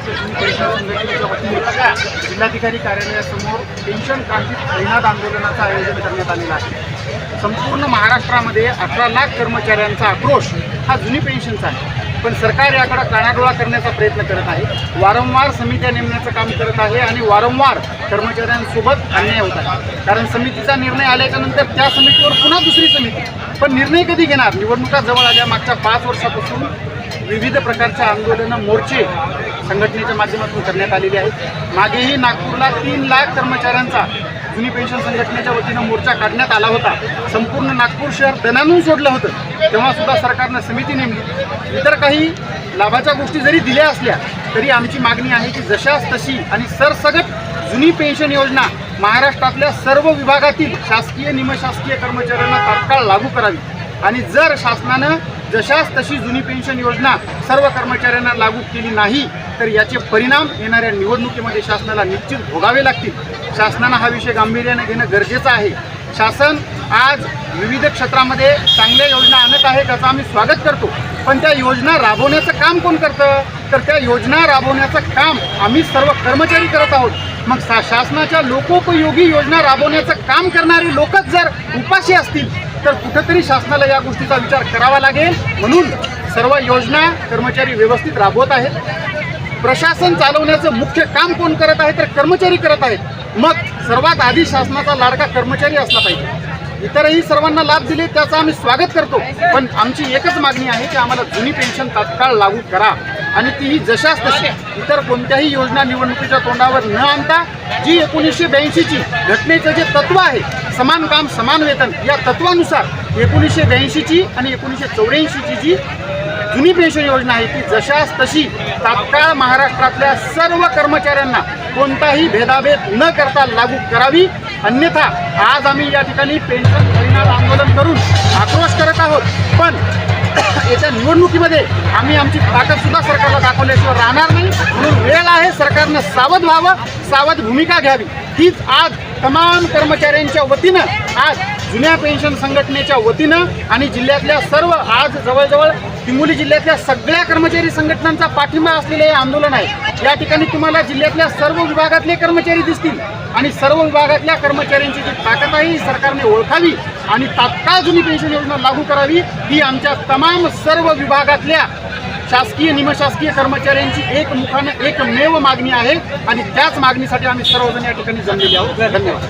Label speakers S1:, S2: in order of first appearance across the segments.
S1: महाराष्ट्र जुनी संघटनेच्या वतीने जिल्हाधिकारी कार्यालयासमोर पेन्शन क्रांती महिनाद आंदोलनाचं आयोजन करण्यात आलेलं आहे. संपूर्ण महाराष्ट्रामध्ये अठरा लाख कर्मचाऱ्यांचा आक्रोश हा जुनी पेन्शनचा आहे. पण सरकार याकडे कानाडोळा करण्याचा प्रयत्न करत आहे. वारंवार समित्या नेमण्याचं काम करत आहे आणि वारंवार कर्मचाऱ्यांसोबत अन्याय होत आहे. कारण समितीचा निर्णय आल्याच्यानंतर त्या समितीवर पुन्हा दुसरी समिती. पण निर्णय कधी घेणार? निवडणुका जवळ आल्या मागच्या पाच वर्षापासून विविध प्रकारच्या आंदोलनं मोर्चे संघटनेच्या माध्यमातून करण्यात आलेले आहे. मागेही नागपूरला तीन लाख कर्मचाऱ्यांचा जुनी पेन्शन संघटनेच्या वतीनं मोर्चा काढण्यात आला होता. संपूर्ण नागपूर शहर दनानून सोडलं होतं. तेव्हासुद्धा सरकारनं समिती नेमली. इतर काही लाभाच्या गोष्टी जरी दिल्या असल्या तरी आमची मागणी आहे की जशाच तशी आणि सरसगट जुनी पेन्शन योजना महाराष्ट्रातल्या सर्व विभागातील शासकीय निमशासकीय कर्मचाऱ्यांना तात्काळ लागू करावी. आणि जर शासनानं जशाच तशी जुनी पेन्शन योजना सर्व कर्मचाऱ्यांना लागू केली नाही तर याचे परिणाम येणाऱ्या निवडणुकीमध्ये शासनाला निश्चित भोगावे लागतील. शासनानं हा विषय गांभीर्याने घेणं गरजेचं आहे. शासन आज विविध क्षेत्रामध्ये चांगल्या योजना आणत आहे त्याचं आम्ही स्वागत करतो. पण त्या योजना राबवण्याचं काम कोण करतं? तर त्या योजना राबवण्याचं काम आम्ही सर्व कर्मचारी करत आहोत. मग सा शासनाच्या लोकोपयोगी योजना राबवण्याचं काम करणारे लोकच जर उपाशी असतील तर कुठंतरी शासनाला या गोष्टीचा विचार करावा लागेल. म्हणून सर्व योजना कर्मचारी व्यवस्थित राबवत आहेत. प्रशासन चालवण्याचं मुख्य काम कोण करत आहे? तर कर्मचारी करत आहेत. मग सर्वात आधी शासनाचा लाडका कर्मचारी असला पाहिजे. इतरही सर्वांना लाभ दिले त्याचं आम्ही स्वागत करतो. पण आमची एकच मागणी आहे की आम्हाला जुनी पेन्शन तात्काळ लागू करा. आणि तीही जशाच तशी इतर कोणत्याही योजना निवडणुकीच्या तोंडावर न आणता जी एकोणीसशे ब्याऐंशीची घटनेचं जे तत्व आहे समान काम समान वेतन या तत्वानुसार एकोणीसशे ब्याऐंशीची आणि एकोणीसशे चौऱ्याऐंशीची जी जुनी पेन्शन योजना आहे ती जशास तशी तात्काळ महाराष्ट्रातल्या सर्व कर्मचाऱ्यांना कोणताही भेदाभेद न करता लागू करावी. अन्यथा आज आम्ही या ठिकाणी पेन्शन परिणाम आंदोलन करून आक्रोश करत आहोत. पण येत्या निवडणुकीमध्ये आम्ही आमची ताकदसुद्धा सरकारला दाखवल्याशिवाय राहणार नाही. म्हणून वेळ आहे सरकारनं सावध व्हावं सावध भूमिका घ्यावी. हीच आज तमाम कर्मचाऱ्यांच्या वतीनं आज जुन्या पेन्शन संघटनेच्या वतीनं आणि जिल्ह्यातल्या सर्व आज जवळजवळ हिंगोली जिल्ह्यातल्या सगळ्या कर्मचारी संघटनांचा पाठिंबा असलेले हे आंदोलन आहे. या ठिकाणी तुम्हाला जिल्ह्यातल्या सर्व विभागातले कर्मचारी दिसतील आणि सर्व विभागातल्या कर्मचाऱ्यांची जी ताकद आहे ही सरकारने ओळखावी आणि तात्काळ जुनी पेन्शन योजना लागू करावी ही आमच्या तमाम सर्व विभागातल्या शासकीय निमशासकीय कर्मचाऱ्यांची एक मुखानं एकमेव मागणी आहे आणि त्याच मागणीसाठी आम्ही सर्वजण या ठिकाणी जमलेले आहोत. धन्यवाद.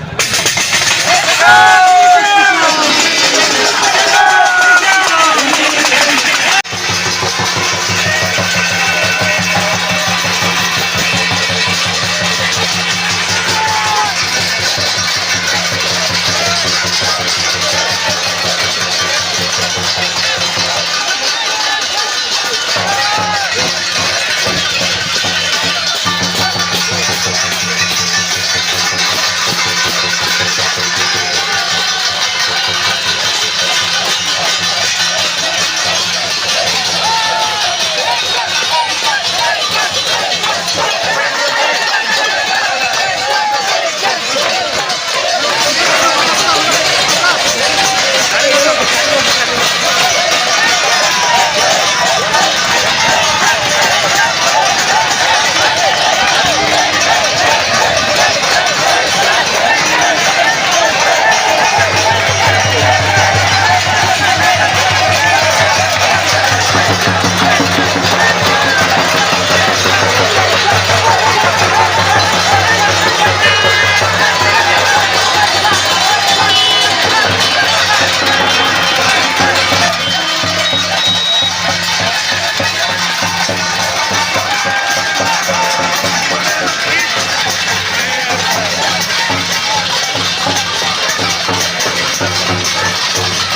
S1: Thank you.